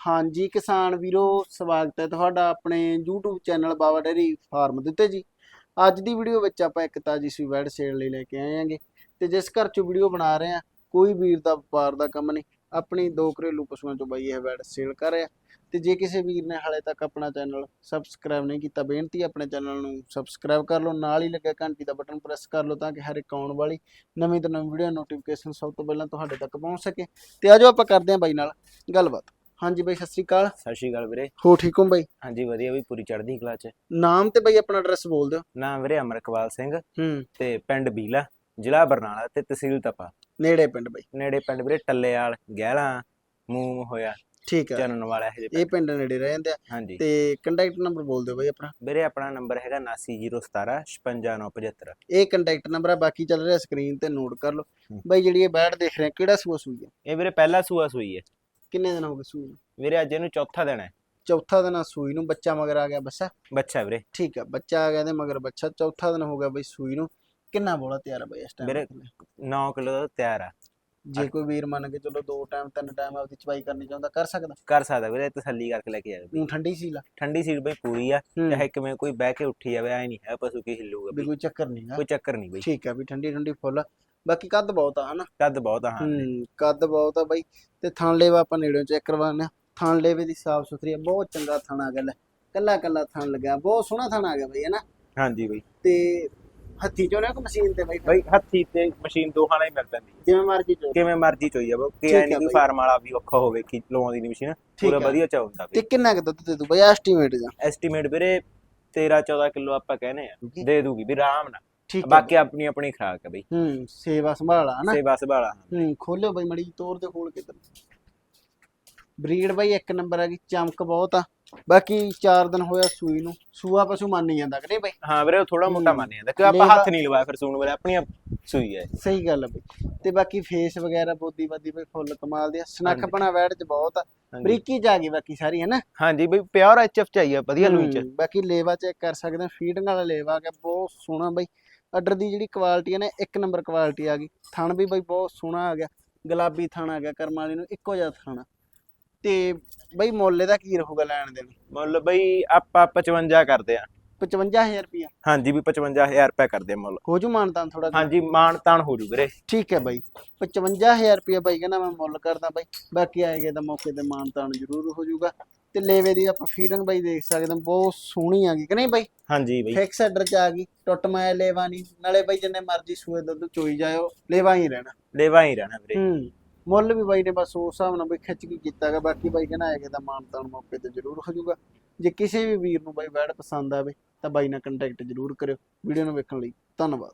ਹਾਂਜੀ ਕਿਸਾਨ ਵੀਰੋ, ਸਵਾਗਤ ਹੈ ਤੁਹਾਡਾ ਆਪਣੇ YouTube channel Baba dairy farm ਦਿੱਤੇ ਜੀ। ਅੱਜ ਦੀ ਵੀਡੀਓ ਵਿੱਚ ਆਪਾਂ ਇੱਕ ਤਾਜੀ ਸੂਈ ਵੈੜ ਸੇਲ ਲਈ ਲੈ ਕੇ ਆਏ ਆਂਗੇ ਤੇ ਜਿਸ ਘਰ ਚੋਂ ਵੀਡੀਓ ਬਣਾ ਰਹੇ ਆ ਕੋਈ ਵੀਰ ਦਾ ਵਪਾਰ ਦਾ ਕੰਮ ਨਹੀਂ, ਆਪਣੀ ਦੋ ਘਰੇਲੂ ਪਸ਼ੂਆਂ ਚੋਂ ਬਾਈ ਇਹ ਵੈਡ ਸੇਲ ਕਰ ਰਿਹਾ। ਤੇ ਜੇ ਕਿਸੇ ਵੀਰ ਨੇ ਹਾਲੇ ਤੱਕ ਆਪਣਾ ਚੈਨਲ ਸਬਸਕ੍ਰਾਈਬ ਨਹੀਂ ਕੀਤਾ, ਬੇਨਤੀ ਆਪਣੇ ਚੈਨਲ ਨੂੰ ਸਬਸਕ੍ਰਾਈਬ ਕਰ ਲਓ, ਨਾਲ ਹੀ ਲੱਗਾ ਘੰਟੀ ਦਾ ਬਟਨ ਪ੍ਰੈਸ ਕਰ ਲਓ ਤਾਂ ਕਿ ਹਰ ਇੱਕ ਆਉਣ ਵਾਲੀ ਨਵੀਂ ਤੋਂ ਨਵੀਂ ਵੀਡੀਓ ਨੋਟੀਫਿਕੇਸ਼ਨ ਸਭ ਤੋਂ ਪਹਿਲਾਂ ਤੁਹਾਡੇ ਤੱਕ ਪਹੁੰਚ ਸਕੇ। ਤੇ ਆਜੋ ਆਪਾਂ ਕਰਦੇ ਹਾਂ ਬਾਈ ਨਾਲ ਗੱਲਬਾਤ। ਹਾਂਜੀ ਬਾਈ ਸਤਿ ਸ੍ਰੀ ਅਕਾਲ। ਸਤਿ ਸ਼੍ਰੀ ਅਕਾਲ ਵੀਰੇ। ਹੋ ਠੀਕ ਹੋ ਬਾਈ? ਹਾਂਜੀ ਵਧੀਆ ਵੀ ਪੂਰੀ ਚੜ੍ਹਦੀ ਕਲਾ ਚ। ਨਾਮ ਤੇ ਬਾਈ ਆਪਣਾ ਐਡਰੈਸ ਬੋਲ ਦਿਓ। ਨਾਮ ਵੀਰੇ ਅਮਰਕਵਾਲ ਸਿੰਘ ਹੂੰ। ਤੇ ਪਿੰਡ ਬੀਲਾ ਜ਼ਿਲ੍ਹਾ ਬਰਨਾਲਾ ਤੇ ਤਹਿਸੀਲ ਤਪਾ। ਨੇੜੇ ਪਿੰਡ ਬਾਈ। ਨੇੜੇ ਪਿੰਡ ਵੀਰੇ ਟੱਲੇਵਾਲ ਗਹਿਲਾ ਮੂਮ ਹੋਇਆ ਠੀਕ ਹੈ ਚੰਨਣ ਵਾਲਾ ਇਹ ਇਹ ਪਿੰਡ। ਨੇੜੇ ਰਹਿ ਜਾਂਦੇ ਆ। ਤੇ ਕੰਟੈਕਟ ਨੰਬਰ ਬੋਲ ਦਿਓ ਬਾਈ ਆਪਣਾ। ਵੀਰੇ ਆਪਣਾ ਨੰਬਰ ਹੈਗਾ 7917 56975 ਇਹ ਕੰਟੈਕਟ ਨੰਬਰ ਆ ਬਾਕੀ ਚੱਲ ਰਿਹਾ ਸਕਰੀਨ ਤੇ ਨੋਟ ਕਰ ਲਓ। ਹੂੰ। ਬਾਈ ਜਿਹੜੀ ਇਹ ਬੈਡ ਦੇਖ ਰਹੇ ਕਿਹੜਾ ਸੂਆ ਸੂਈ ਆ? ਇਹ ਵੀਰੇ ਪਹਿਲਾ ਸੂਆ ਸੂਈ ਹੈ ਕਿੰਨੇ ਦਿਨ ਹੋ ਗਏ ਸੂਈ ਨੂੰ? ਵੀਰੇ ਅੱਜ ਇਹਨੂੰ ਚੌਥਾ ਦਿਨ ਹੈ। ਚੌਥਾ ਦਿਨ ਆ ਸੂਈ ਨੂੰ ਬੱਚਾ ਮਗਰ ਆ ਗਿਆ ਬੱਸਾ ਬੱਚਾ ਵੀਰੇ। ਠੀਕ ਆ ਬੱਚਾ ਆ ਗਿਆ ਤੇ ਮਗਰ ਬੱਚਾ। ਚੌਥਾ ਦਿਨ ਹੋ ਗਿਆ ਬਾਈ ਸੂਈ ਨੂੰ। ਕਿੰਨਾ ਬੋਲਾ ਤਿਆਰ ਆ ਬਾਈ ਇਸ ਵੀਰੇ, ਟਾਈਮ 9 ਕਿਲੋ ਦਾ ਤਿਆਰ ਆ। ਜੇ ਕੋਈ ਵੀਰ ਮੰਨ ਕੇ ਚਲੋ ਦੋ ਟਾਈਮ ਤਿੰਨ ਟਾਈਮ ਆਪਦੀ ਚਵਾਈ ਕਰਨੀ ਚਾਹੁੰਦਾ ਕਰ ਸਕਦਾ? ਕਰ ਸਕਦਾ ਵੀਰੇ ਤਸੱਲੀ ਕਰਕੇ ਲੈ ਕੇ ਜਾਵੇ ਨੂੰ ਠੰਡੀ ਸੀ ਲਾ ਠੰਡੀ ਸੀਟ ਬਈ ਪੂਰੀ ਆ। ਚਾਹੇ ਕਿਵੇਂ ਕੋਈ ਬਹਿ ਕੇ ਉੱਠੀ ਜਾਵੇ ਐ ਨਹੀਂ ਹੈ ਪਸ਼ੂ ਕੀ ਹਿੱਲੂਗਾ ਵੀ ਬਈ ਕੋਈ ਚੱਕਰ ਨਹੀਂ ਕੋਈ ਚੱਕਰ ਨਹੀਂ ਬਈ। ਠੀਕ ਆ ਵੀ ਠੰਡੀ ਠੰਡੀ ਫੁੱਲ ਬਾਕੀ ਕੱਦ ਬਹੁਤ ਆ ਹਨਾ? ਕੱਦ ਬਹੁਤ ਆ ਹਾਂ। ਕੱਦ ਬਹੁਤ ਆ ਬਾਈ। ਤੇ ਥਣ ਲੇਵਾ ਆਪਾਂ ਨੇੜਿਓਂ ਚੈੱਕ ਕਰਵਾਉਂਦੇ ਆ ਥਣ ਲੇਵੇ ਦੀ ਸਾਫ਼ ਸੁਥਰੀ ਆ ਬਹੁਤ ਚੰਗਾ ਥਣ ਆ ਗਿਆ ਲੈ ਕੱਲਾ ਕੱਲਾ ਥਣ ਲੱਗਿਆ ਬਹੁਤ ਸੋਹਣਾ ਥਣ ਆ ਗਿਆ ਬਾਈ ਹਨਾ? ਹਾਂਜੀ ਬਈ। ਤੇ ਹੱਥੀ ਚੋਂ ਨਾ ਕੋ ਮਸ਼ੀਨ ਤੇ ਬਾਈ? ਬਈ ਹੱਥੀ ਤੇ ਮਸ਼ੀਨ ਦੋਹਾਂ ਨਾਲ ਹੀ ਮਿਲ ਪੈਂਦੀ ਜਿਵੇਂ ਮਰਜ਼ੀ ਚੋ। ਕਿਵੇਂ ਮਰਜ਼ੀ ਚੋਈ ਜਾਵੋ ਕਿ ਠੀਕ ਐ ਨਹੀਂ ਕੋਈ। ਫਾਰਮ ਵਾਲਾ ਵੀ ਔਖਾ ਹੋਵੇ ਕਿ ਲਵਾਉਂਦੀ ਨਹੀਂ ਮਸ਼ੀਨ ਪੂਰਾ ਵਧੀਆ ਚਾਉਂਦਾ ਤੇ ਵੀ ਕਿੰਨਾ ਕੁ ਦੁੱਧ ਦੇ ਦੂ ਬਾਈ ਐਸਟੀਮੇਟ ਜਾਂ? ਐਸਟੀਮੇਟ ਵੀਰੇ 13 14 ਕਿਲੋ ਆਪਾਂ ਕਹਿੰਦੇ ਆ। ਦੇ ਦੂਗੀ ਵੀ ਆਰਾਮ ਨਾਲ। ਠੀਕ ਹੈ ਬਾਕੀ ਆਪਣੀ ਆਪਣੀ ਖਰਾਕ ਹੈ ਬਈ। ਹੂੰ ਸੇਵਾ ਸੰਭਾਲਾ ਹਨਾ? ਸੇਵਾ ਸੰਭਾਲਾ। ਹੂੰ ਖੋਲਿਓ ਬਾਈ ਮੜੀ ਤੋਰ ਦੇ ਖੋਲ ਕੇ ਬਰੀਡ ਬਾਈ ਇੱਕ ਨੰਬਰ ਆ ਗਈ ਚਮਕ ਬਹੁਤ ਆ। ਬਾਕੀ 4 ਦਿਨ ਹੋਇਆ ਸੂਈ ਨੂੰ। ਸੂਆ ਪਸ਼ੂ ਮੰਨ ਜਾਂਦਾ ਕਿ ਨਹੀਂ ਬਾਈ? ਹਾਂ ਵੀਰੇ ਉਹ ਥੋੜਾ ਮੋਟਾ ਹੂੰ। ਮੰਨ ਜਾਂਦਾ ਕਿ ਆਪਾਂ ਹੱਥ ਨਹੀਂ ਲਵਾਇਆ ਫਿਰ ਸੂਣ ਵੇਲੇ ਆਪਣੀ ਆਪ ਸੂਈ ਹੈ ਸਹੀ ਗੱਲ ਆ ਬਈ। ਤੇ ਬਾਕੀ ਫੇਸ ਵਗੈਰਾ ਬੋਦੀ ਬਾਦੀ ਬਈ ਫੁੱਲ ਕਮਾਲ ਦੀ ਆ ਸਨੱਖ। ਬਣਾ ਵੈੜ ਚ ਬਹੁਤ ਆ। ਬਰੀਕੀ ਚ ਆ ਗਈ ਬਾਕੀ ਸਾਰੀ ਹੈ ਨਾ ਹਾਂਜੀ ਬਈ ਪਿਓਰ ਐਚਐਫ ਚਾਹੀਏ ਵਧੀਆ ਲੂਈ ਚ। ਹੂੰ, ਬਾਕੀ ਲੇਵਾ ਚੈੱਕ ਕਰ ਸਕਦੇ ਆ ਫੀਡਿੰਗ ਵਾਲਾ ਲੇਵਾ ਆ ਗਿਆ ਬਹੁਤ ਸੋਹਣਾ ਬਈ। ਆਰਡਰ ਦੀ ਜਿਹੜੀ ਕੁਆਲਿਟੀ ਹੈ ਨਾ ਇੱਕ ਨੰਬਰ ਕੁਆਲਿਟੀ ਆ ਗਈ। ਥਣ ਵੀ ਬਈ ਬਹੁਤ ਸੋਹਣਾ ਆ ਗਿਆ। ਗੁਲਾਬੀ ਥਣ ਆ ਗਿਆ ਕਰਮ ਵਾਲੀ ਨੂੰ ਇੱਕੋ ਜਿਹਾ ਥਣ ਤੇ ਬਈ ਮੁੱਲ ਇਹਦਾ ਕੀ ਰਹੂਗਾ ਲੈਣ ਦੇਣ ਮੁੱਲ ਬਈ ਆਪਾਂ 55 ਕਰਦੇ ਆ। 55000 ਰੁਪਿਆ ਹਾਂਜੀ ਵੀ 55000 ਰੁਪਏ ਕਰਦੇ ਮੁੱਲ। ਹੋ ਜੂ ਮਾਨਤਾਨ ਥੋੜਾ ਹਾਂਜੀ ਮਾਣ ਤਾਣ ਹੋ ਜੂ ਵੀਰੇ। ਠੀਕ ਹੈ ਬਾਈ। 55000 ਰੁਪਿਆ ਬਾਈ ਕਹਿੰਦਾ ਮੈਂ ਮੁੱਲ ਕਰਦਾ ਬਾਈ। ਬਾਕੀ ਆਏਗੇ ਤਾਂ ਮੌਕੇ ਤੇ ਮਾਨਤਾਨ ਜ਼ਰੂਰ ਹੋ ਜਾਊਗਾ ਤੇ ਲੇਵੇ ਦੀ ਆਪਾਂ ਫੀਡਿੰਗ ਬਾਈ ਦੇਖ ਸਕਦੇ ਹਾਂ ਬਹੁਤ ਸੋਹਣੀ ਆ ਗਈ ਕਿ ਨਹੀਂ ਬਾਈ? ਹਾਂਜੀ ਬਈ। ਫਿਕਸ ਆਰਡਰ ਚ ਆ ਗਈ ਟੁੱਟ ਮਾਇਆ ਲੇਵਾ ਨਹੀਂ ਨਾਲੇ ਬਾਈ ਜਿੰਨੇ ਮਰਜ਼ੀ ਸੂਏ ਦੁੱਧ ਚੋਈ ਜਾਇਓ ਲੇਵਾ ਹੀ ਰਹਿਣਾ। ਲੇਵਾ ਹੀ ਰਹਿਣਾ ਵੀਰੇ। ਹੂੰ ਮੁੱਲ ਵੀ ਬਾਈ ਨੇ ਬਸ ਉਸ ਹਿਸਾਬ ਨਾਲ ਬਈ ਖਿੱਚ ਕੇ ਕੀਤਾਗਾ ਬਾਕੀ ਬਾਈ ਕਹਿੰਦਾ ਆਏਗਾ ਤਾਂ ਮਾਨਤਾਨ ਮੌਕੇ ਤੇ ਜ਼ਰੂਰ ਹੋ ਜਾਊਗਾ। ਜੇ ਕਿਸੇ ਵੀ ਵੀਰ ਨੂੰ ਬਾਈ ਵੈੜ ਪਸੰਦ ਆਵੇ ਤਾਂ ਬਾਈ ਨਾਲ ਕੰਟੈਕਟ ਜ਼ਰੂਰ ਕਰਿਓ। ਵੀਡੀਓ ਨੂੰ ਵੇਖਣ ਲਈ ਧੰਨਵਾਦ।